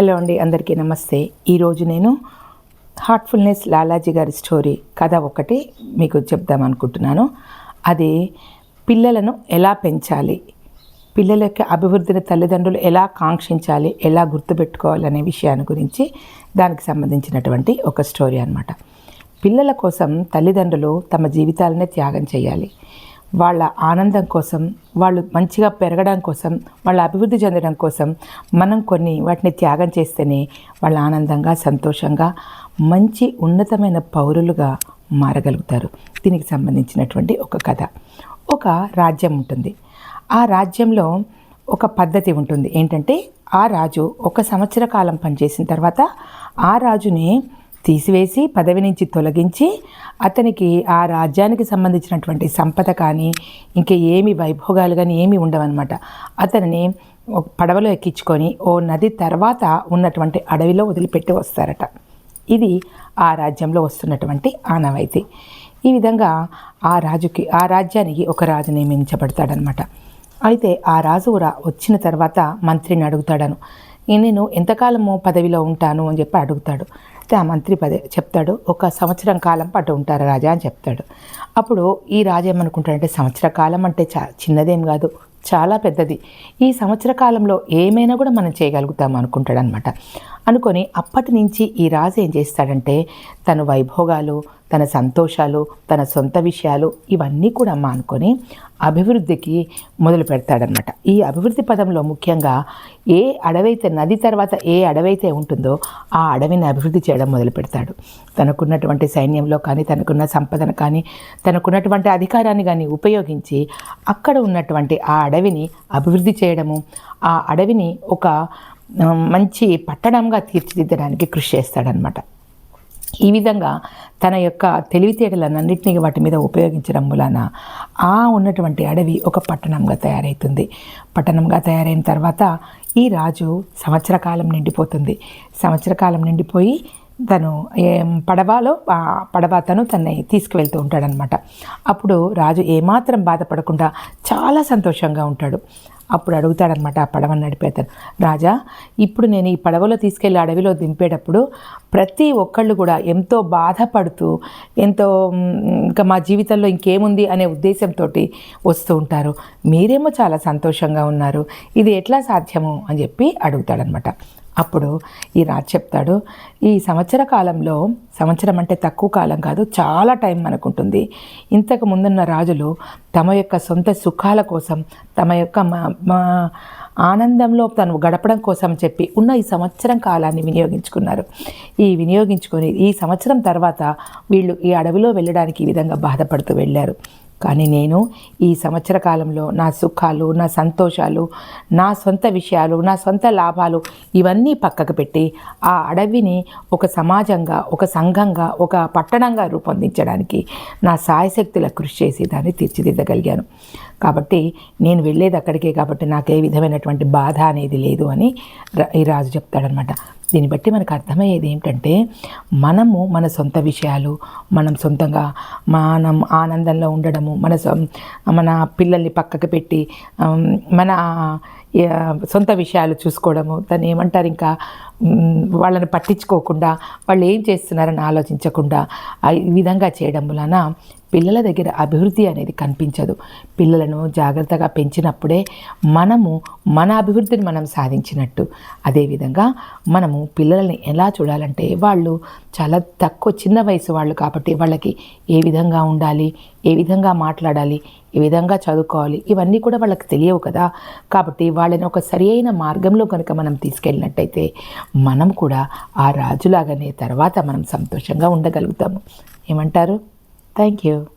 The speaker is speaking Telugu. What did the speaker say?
హలో అండి అందరికీ నమస్తే. ఈరోజు నేను హార్ట్ఫుల్నెస్ లాలాజీ గారి స్టోరీ కథ ఒకటి మీకు చెప్దాం అనుకుంటున్నాను. అది పిల్లలను ఎలా పెంచాలి? పిల్లల యొక్క అభివృద్ధిని తల్లిదండ్రులు ఎలా కాంక్షించాలి? ఎలా గుర్తుపెట్టుకోవాలనే విషయాన్ని గురించి దానికి సంబంధించినటువంటి ఒక స్టోరీ అనమాట పిల్లల కోసం తల్లిదండ్రులు తమ జీవితాలనే త్యాగం చేయాలి. వాళ్ళ ఆనందం కోసం వాళ్ళు మంచిగా పెరగడం కోసం వాళ్ళ అభివృద్ధి చెందడం కోసం మనం కొన్ని వాటిని త్యాగం చేస్తేనే వాళ్ళ ఆనందంగా సంతోషంగా మంచి ఉన్నతమైన పౌరులుగా మారగలుగుతారు. దీనికి సంబంధించినటువంటి ఒక కథ. ఒక రాజ్యం ఉంటుంది. ఆ రాజ్యంలో ఒక పద్ధతి ఉంటుంది. ఏంటంటే ఆ రాజు ఒక సంవత్సర కాలం పనిచేసిన తర్వాత ఆ రాజుని తీసివేసి పదవి నుంచి తొలగించి అతనికి ఆ రాజ్యానికి సంబంధించినటువంటి సంపద కానీ ఇంకా ఏమి వైభోగాలు కానీ ఏమి ఉండవన్నమాట. అతనిని పడవలో ఎక్కించుకొని ఓ నది తర్వాత ఉన్నటువంటి అడవిలో వదిలిపెట్టి వస్తారట. ఇది ఆ రాజ్యంలో వస్తున్నటువంటి ఆనవాయితీ. ఈ విధంగా ఆ రాజుకి ఆ రాజ్యానికి ఒక రాజు నియమించబడతాడనమాట అయితే ఆ రాజు వచ్చిన తర్వాత మంత్రిని అడుగుతాడను. నేను ఎంతకాలము పదవిలో ఉంటాను అని చెప్పి అడుగుతాడు. చెప్తే ఆ మంత్రి పదే చెప్తాడు ఒక సంవత్సరం కాలం పాటు ఉంటారు రాజా అని చెప్తాడు. అప్పుడు ఈ రాజు ఏమనుకుంటాడంటే సంవత్సర కాలం అంటే చా చిన్నదేం కాదు చాలా పెద్దది. ఈ సంవత్సర కాలంలో ఏమైనా కూడా మనం చేయగలుగుతాం అనుకుంటాడనమాట అనుకొని అప్పటి నుంచి ఈ రాజు ఏం చేస్తాడంటే తన వైభోగాలు తన సంతోషాలు తన సొంత విషయాలు ఇవన్నీ కూడా మానుకొని అభివృద్ధికి మొదలు పెడతాడనమాట ఈ అభివృద్ధి పదంలో ముఖ్యంగా ఏ అడవైతే నది తర్వాత ఏ అడవైతే ఉంటుందో ఆ అడవిని అభివృద్ధి చేయడం మొదలు పెడతాడు. తనకున్నటువంటి సైన్యంలో కానీ తనకున్న సంపదను కానీ తనకున్నటువంటి అధికారాన్ని కానీ ఉపయోగించి అక్కడ ఉన్నటువంటి ఆ అడవిని అభివృద్ధి చేయడము ఆ అడవిని ఒక మంచి పట్టణంగా తీర్చిదిద్దడానికి కృషి చేస్తాడనమాట ఈ విధంగా తన యొక్క తెలివితేటలన్నింటినీ వాటి మీద ఉపయోగించడం మూలాన ఆ ఉన్నటువంటి అడవి ఒక పట్టణంగా తయారవుతుంది పట్టణంగా తయారైన తర్వాత ఈ రాజు సంవత్సర కాలం నిండిపోతుంది. సంవత్సర కాలం నిండిపోయి తను ఏం పడవలో ఆ పడవ తను తన్ని తీసుకువెళ్తూ ఉంటాడనమాట అప్పుడు రాజు ఏమాత్రం బాధపడకుండా చాలా సంతోషంగా ఉంటాడు. అప్పుడు అడుగుతాడనమాట ఆ పడవను నడిపేతాను రాజా ఇప్పుడు నేను ఈ పడవలో తీసుకెళ్ళి అడవిలో దింపేటప్పుడు ప్రతి ఒక్కళ్ళు కూడా ఎంతో బాధపడుతూ ఎంతో ఇంకా మా జీవితంలో ఇంకేముంది అనే ఉద్దేశంతో వస్తూ ఉంటారు. మీరేమో చాలా సంతోషంగా ఉన్నారు. ఇది ఎట్లా సాధ్యము? అని చెప్పి అడుగుతాడనమాట అప్పుడు ఈ రాజు చెప్తాడు ఈ సంవత్సర కాలంలో సంవత్సరం అంటే తక్కువ కాలం కాదు చాలా టైం మనకు ఉంటుంది ఇంతకు ముందున్న రాజులు తమ యొక్క సొంత సుఖాల కోసం తమ యొక్క మా- మా ఆనందంలో తను గడపడం కోసం చెప్పి ఉన్న ఈ సంవత్సరం కాలాన్ని వినియోగించుకున్నారు. ఈ వినియోగించుకొని ఈ సంవత్సరం తర్వాత వీళ్ళు ఈ అడవిలో వెళ్ళడానికి ఈ విధంగా బాధపడుతూ వెళ్ళారు. కానీ నేను ఈ సంవత్సర కాలంలో నా సుఖాలు నా సంతోషాలు నా సొంత విషయాలు నా సొంత లాభాలు ఇవన్నీ పక్కకు పెట్టి ఆ అడవిని ఒక సమాజంగా ఒక సంఘంగా ఒక పట్టణంగా రూపొందించడానికి నా సాయశక్తుల కృషి చేసి దాన్ని తీర్చిదిద్దగలిగాను. కాబట్టి నేను వెళ్ళేది అక్కడికే కాబట్టి నాకు ఏ విధమైనటువంటి బాధ అనేది లేదు అని రా- ఈ రాజు చెప్తాడనమాట దీన్ని బట్టి మనకు అర్థమయ్యేది ఏంటంటే మనము మన సొంత విషయాలు మనం సొంతంగా మనం ఆనందంలో ఉండడము మన సొం మన పిల్లల్ని పక్కకు పెట్టి మన సొంత విషయాలు చూసుకోవడము దాన్ని ఏమంటారు ఇంకా వాళ్ళని పట్టించుకోకుండా వాళ్ళు ఏం చేస్తున్నారని ఆలోచించకుండా ఈ విధంగా చేయడం వలన పిల్లల దగ్గర అభివృద్ధి అనేది కనిపించదు. పిల్లలను జాగ్రత్తగా పెంచినప్పుడే మనము మన అభివృద్ధిని మనం సాధించినట్టు. అదేవిధంగా మనము పిల్లలని ఎలా చూడాలంటే వాళ్ళు చాలా తక్కువ చిన్న వయసు వాళ్ళు కాబట్టి వాళ్ళకి ఏ విధంగా ఉండాలి ఏ విధంగా మాట్లాడాలి ఏ విధంగా చదువుకోవాలి ఇవన్నీ కూడా వాళ్ళకి తెలియవు కదా. కాబట్టి వాళ్ళని ఒక సరి అయిన మార్గంలో కనుక మనం తీసుకెళ్ళినట్టయితే మనం కూడా ఆ రాజులాగానే తర్వాత మనం సంతోషంగా ఉండగలుగుతాము. ఏమంటారు? Thank you.